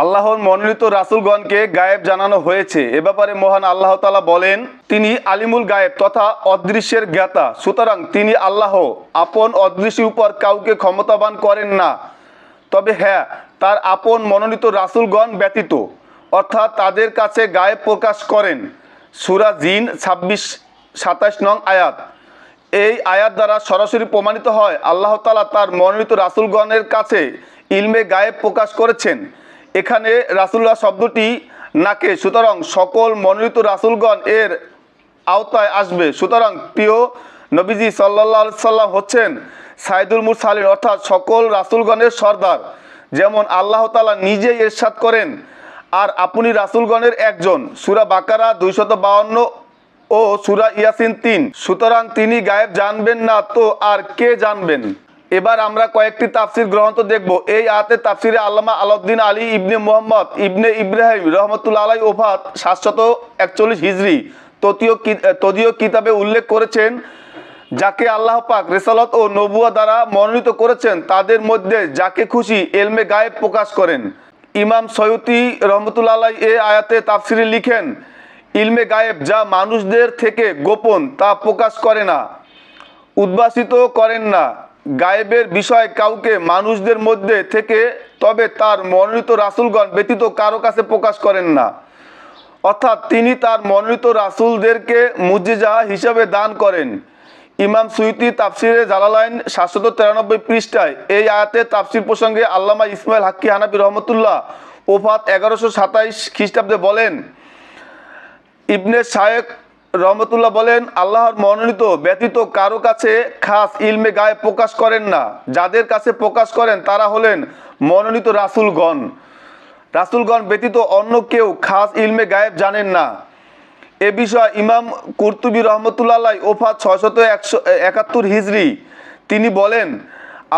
আল্লাহর মনোনীত রাসুলগণকে গায়েব জানানো হয়েছে। এ ব্যাপারে মহান আল্লাহ তালা বলেন, তিনি আলিমুল গায়েব তথা অদৃশ্যের জ্ঞাতা। সুতরাং তিনি আল্লাহ, আপন অদৃশ্যের উপর কাউকে ক্ষমতাবান করেন না। তবে হ্যাঁ তার আপন মনোনীত রাসুলগণ ব্যতীত, অর্থাৎ তাদের কাছে গায়েব প্রকাশ করেন। সুরা জিন ছাব্বিশ, সাতাশ নং আয়াত। এই আয়াত দ্বারা সরাসরি প্রমাণিত হয়, আল্লাহ তালা তার মনোনীত রাসুলগণের কাছে ইলমে গায়েব প্রকাশ করেছেন। এখানে রাসুল্লাহ শব্দটি নাকে, সুতরাং সকল মনোনীত রাসুলগণ এর আওতায় আসবে। সুতরাং প্রিয় নবীজি সাল্লাহ সাল্লাম হচ্ছেন সাইদুল মুরসালিন, অর্থাৎ সকল রাসুলগণের সর্দার। যেমন আল্লাহ তালা নিজেই এরশাদ করেন, আর আপনি রাসুলগণের একজন। সুরা বাকারা দুইশত বাউন্ন ও সুরা ইয়াসিন তিন। সুতরাং তিনি গায়েব জানবেন না, তো আর কে জানবেন? এবার আমরা কয়েকটি তাফসির গ্রন্থ দেখব। এই আয়াতে তাফসিরে আল্লামা আলাউদ্দিন আলী ইবনে মোহাম্মদ, ইবনে ইব্রাহিম রহমতুল্লা আলাই ওফাত সাতশত একচল্লিশ হিজড়ি ততীয় কি- তদীয় কিতাবে উল্লেখ করেছেন, যাকে আল্লাহ পাক রেসালত ও নবুয়া দ্বারা মনোনীত করেছেন, তাদের মধ্যে যাকে খুশি এলমে গায়েব প্রকাশ করেন। ইমাম সৈয়দি রহমতুল্লাহ আলাই এ আয়াতে তাফসিরে লিখেন, ইলমে গায়েব যা মানুষদের থেকে গোপন তা প্রকাশ করে না, উদ্ভাসিত করেন না। গায়েবের বিষয় কাউকে মানুষদের মধ্যে থেকে, তবে তার মনোনীত রাসুলগণ ব্যতীত কারও কাছে প্রকাশ করেন না। অর্থাৎ তিনি তার মনোনীত রাসুলদেরকে মুজিজা হিসাবে দান করেন। ইমাম সুইতি তাফসিরে জালালাইন সাতশত তিরানব্বই পৃষ্ঠায় এই আয়াতে তাফসির প্রসঙ্গে আল্লামা ইসমাইল হাক্কি হানাবি রহমতুল্লাহ ওফাত এগারোশো সাতাইশ খ্রিস্টাব্দে বলেন, ইবনে শায়েক রহমতুল্লাহ বলেন, আল্লাহর মনোনীত ব্যতীত কারও কাছে খাস ইলমে গায়ে প্রকাশ করেন না। যাদের কাছে প্রকাশ করেন, তারা হলেন মনোনীত রাসুলগণ। রাসুলগণ ব্যতীত অন্য কেউ খাস ইলমে গায়েব জানেন না। এ বিষয়ে ইমাম কুর্তুবী রহমতুল্লাহ ওফাত ছয়শত একশো একাত্তর হিজড়ি তিনি বলেন,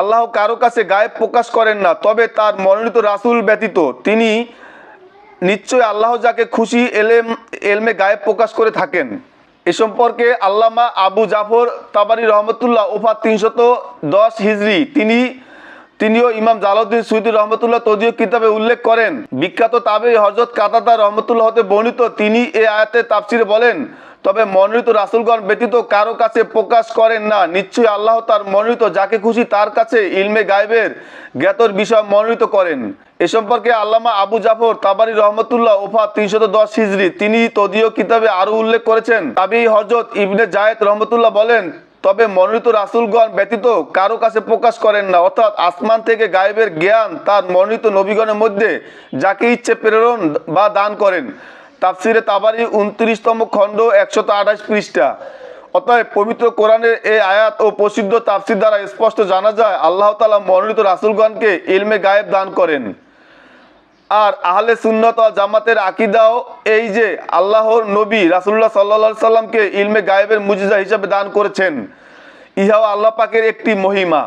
আল্লাহ কারও কাছে গায়েব প্রকাশ করেন না, তবে তার মনোনীত রাসুল ব্যতীত তিনি নিশ্চয় আল্লাহ যাকে খুশি এলেম, এলমে গায়েব প্রকাশ করে থাকেন। এ সম্পর্কে আল্লামা আবু জাফর তাবারি রহমতুল্লাহ ওফা তিনশত দশ হিজড়ি তিনি, তিনিও ইমাম জালাউদ্দিন সুইদি রহমতুল্লাহ তদীয় কিতাবে উল্লেখ করেন। বিখ্যাত তাবে হজরত কাতাদা রহমতুল্লাহ হতে বর্ণিত তিনি এ আয়াতে তাফসিরে বলেন তবে মনোনীত রাসুলগণ ব্যতীত কারও কাছে প্রকাশ করেন না। নিশ্চয়ই আল্লাহ তার মনোনীত যাকে খুশি তার কাছে ইলমে গায়েবের জ্ঞাতর বিষয় মনোনীত করেন। এ সম্পর্কে আল্লামা আবু জাফর তাবারি রহমতুল্লাহ ওফা তিনশত দশ হিজড়ি তিনি তদীয় কিতাবে আরও উল্লেখ করেছেন। তাবি হজরত ইবনে জায়েদ রহমতুল্লাহ বলেন, তবে মনোনীত রাসুলগণ ব্যতীত কারও কাছে প্রকাশ করেন না। অর্থাৎ আসমান থেকে গায়েবের জ্ঞান তার মনোনীত নবীগণের মধ্যে যাকে ইচ্ছে প্রেরণ বা দান করেন। তাফসিরে তাবারি উনত্রিশতম খণ্ড একশত আঠাশ পৃষ্ঠা। অতএব পবিত্র কোরআনের এই আয়াত ও প্রসিদ্ধ তাফসির দ্বারা স্পষ্ট জানা যায়, আল্লাহ তালা মনোনীত রাসুলগণকে ইলমে গায়েব দান করেন। আর আহলে সুন্নত জামাতের আকিদাও এই যে আল্লাহর নবী রাসুল্লাহ সাল্লা সাল্লামকে ইলমে গায়েবের মুজিজা হিসাবে দান করেছেন, ইহাও আল্লাহ পাকের একটি মহিমা।